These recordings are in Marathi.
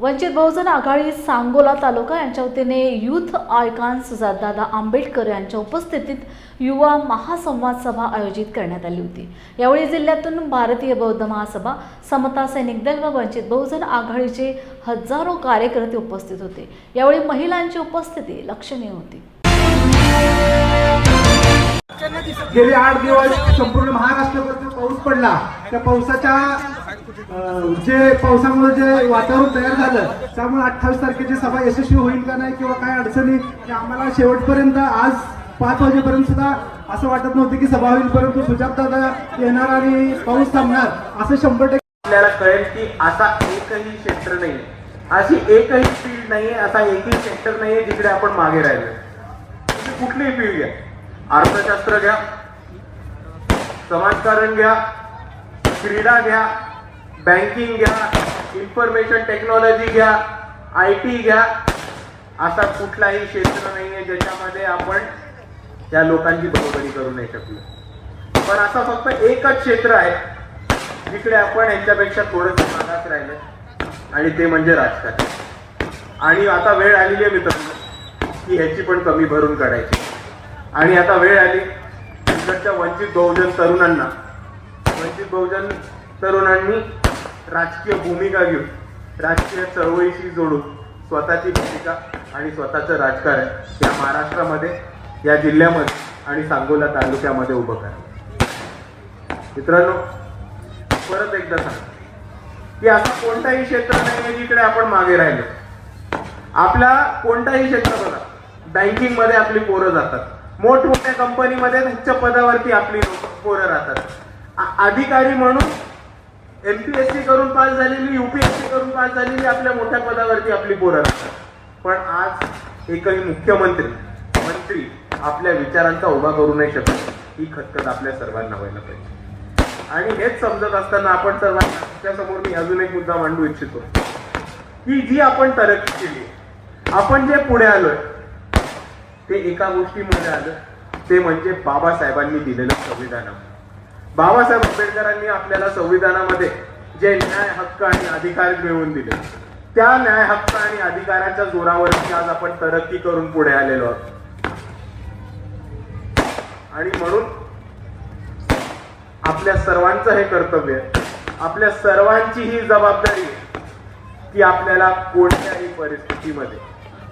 वंचित बहुजन आघाडी सांगोला तालुका यांच्या वतीने युथ आयकॉन्स दादा आंबेडकर यांच्या उपस्थितीत युवा महासंवाद सभा आयोजित करण्यात आली होती. यावेळी जिल्ह्यातून भारतीय बौद्ध महासभा समता सैनिक दल व वंचित बहुजन आघाडीचे हजारो कार्यकर्ते उपस्थित होते. यावेळी महिलांची उपस्थिती लक्षणीय होती. गेले आठ दिवस संपूर्ण महाराष्ट्रावर पाऊस पडला त्या पावसाच्या जे पावसामुळे जे वातावरण तयार झालं त्यामुळे अठ्ठावीस तारखेची सभा यशस्वी होईल का नाही किंवा काय अडचणी आम्हाला शेवटपर्यंत आज पाच वाजेपर्यंत सुद्धा असं वाटत नव्हतं की सभा होईल. परंतु सुजातदादा येणार आणि पाऊस थांबणार असं शंभर टक्के आपल्याला कळेल की असा एकही क्षेत्र नाही. अशी एकही फील्ड नाहीये असा एकही सेक्टर नाहीये जिकडे आपण मागे राहिलो. म्हणजे कुठलीही फील्ड घ्या. अर्थशास्त्र घ्या. समाजकारण घ्या. क्रीडा घ्या. बँकिंग घ्या इन्फॉर्मेशन टेक्नॉलॉजी घ्या आय टी घ्या. असा कुठलाही क्षेत्र नाहीये ज्याच्यामध्ये आपण त्या लोकांची बरोबरी करू नाही शकलो. पण असा फक्त एकच क्षेत्र आहे जिकडे आपण यांच्यापेक्षा थोडंसं मागास राहिलं. आणि ते म्हणजे राजकारण. आणि आता वेळ आलेली आहे मित्रांनो की ह्याची पण कमी भरून काढायची. आणि आता वेळ आली तिकडच्या वंचित बहुजन तरुणांना. वंचित बहुजन तरुणांनी राजकीय भूमिका घेऊन राजकीय चळवळीशी जोडून स्वतःची भूमिका आणि स्वतःचं राजकारण या महाराष्ट्रामध्ये या जिल्ह्यामध्ये आणि सांगोला तालुक्यामध्ये उभं करा. मित्रांनो परत एकदा सांग की असं कोणताही क्षेत्र नाही आहे जिकडे आपण मागे राहिलो. आपला कोणताही क्षेत्र बघा बँकिंगमध्ये आपली पोरं जातात. मोठमोठ्या कंपनीमध्ये उच्च पदावरती आपली पोरं राहतात. अधिकारी म्हणून एमपीएससी करून पास झालेली युपीएससी करून पास झालेली आपल्या मोठ्या पदावरती आपली पोरं पण आज एकही मुख्यमंत्री मंत्री आपल्या विचारांचा उभा करू नाही शकत. ही खतखत आपल्या सर्वांना व्हायला पाहिजे. आणि हेच समजत असताना आपण सर्वांना समोर मी अजून एक मुद्दा मांडू इच्छितो. की जी आपण तरक्की केली आपण जे पुढे आलोय ते एका गोष्टीमध्ये आलं ते म्हणजे बाबासाहेबांनी दिलेलं संविधान बाबासाहेब आंबेडकरांनी आपल्याला संविधानामध्ये जे न्याय हक्क आणि अधिकार मिळवून दिले त्या न्याय हक्क आणि अधिकाराच्या जोरावरती आज आपण तरक्की करून पुढे आलेलो आहोत. आणि म्हणून आपल्या सर्वांचं हे कर्तव्य आपल्या सर्वांची ही जबाबदारी आहे की आपल्याला कोणत्याही परिस्थितीमध्ये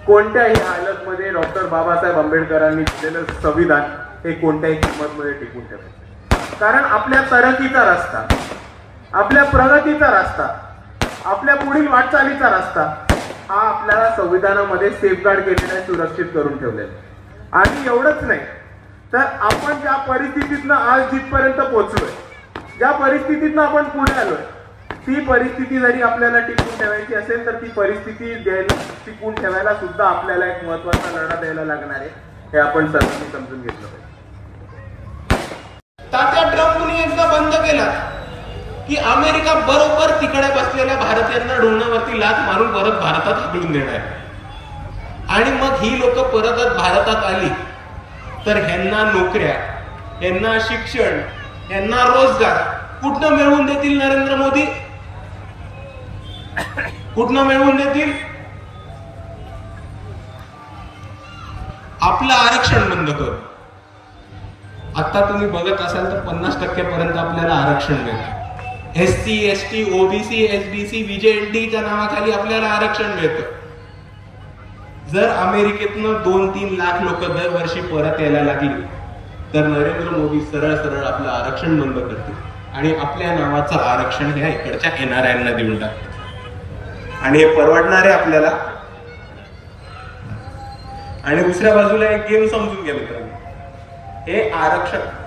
कोणत्याही हालतमध्ये डॉक्टर बाबासाहेब आंबेडकरांनी दिलेलं संविधान हे कोणत्याही किंमतमध्ये टिकून ठेवायचं. कारण आपल्या तरकीचा रस्ता आपल्या प्रगतीचा रस्ता आपल्या पुढील वाटचालीचा रस्ता हा आपल्याला संविधानामध्ये सेफगार्ड केलेला आहे सुरक्षित करून ठेवलेला आणि एवढंच नाही तर आपण ज्या परिस्थितीतनं आज जिथपर्यंत पोहोचलोय ज्या परिस्थितीतनं आपण पुढे आलोय ती परिस्थिती जरी आपल्याला टिकून ठेवायची असेल तर ती परिस्थिती द्यायला टिकून ठेवायला सुद्धा आपल्याला एक महत्त्वाचा लढा द्यायला लागणार आहे हे आपण सर्वांनी समजून घेतलं पाहिजे. तात्या ट्रम्पनी एकदा बंद केला की अमेरिका बरोबर तिकडे बसलेल्या भारतीयांना डोंगरावरती लात मारून परत भारतात हाकलून देणार आणि मग ही लोक परतच भारतात आली. तर ह्यांना नोकऱ्या यांना शिक्षण यांना रोजगार कुठनं मिळवून देतील नरेंद्र मोदी? कुठनं मिळवून देतील? आपलं आरक्षण बंद करू आता तुम्ही बघत असाल तर पन्नास टक्क्यापर्यंत आपल्याला आरक्षण मिळतं. S C S T OBC S B C च्या नावाखाली आपल्याला आरक्षण मिळतं. जर अमेरिकेतनं दोन तीन लाख लोक दरवर्षी परत यायला लागली तर नरेंद्र मोदी सरळ सरळ आपलं आरक्षण बंद करतील. आणि आपल्या नावाचं आरक्षण ह्या इकडच्या येणाऱ्यांना देऊन टाकतील. आणि हे परवडणार आहे आपल्याला. आणि दुसऱ्या बाजूला एक गेम समजून घ्या मित्रांनो. हे आरक्षक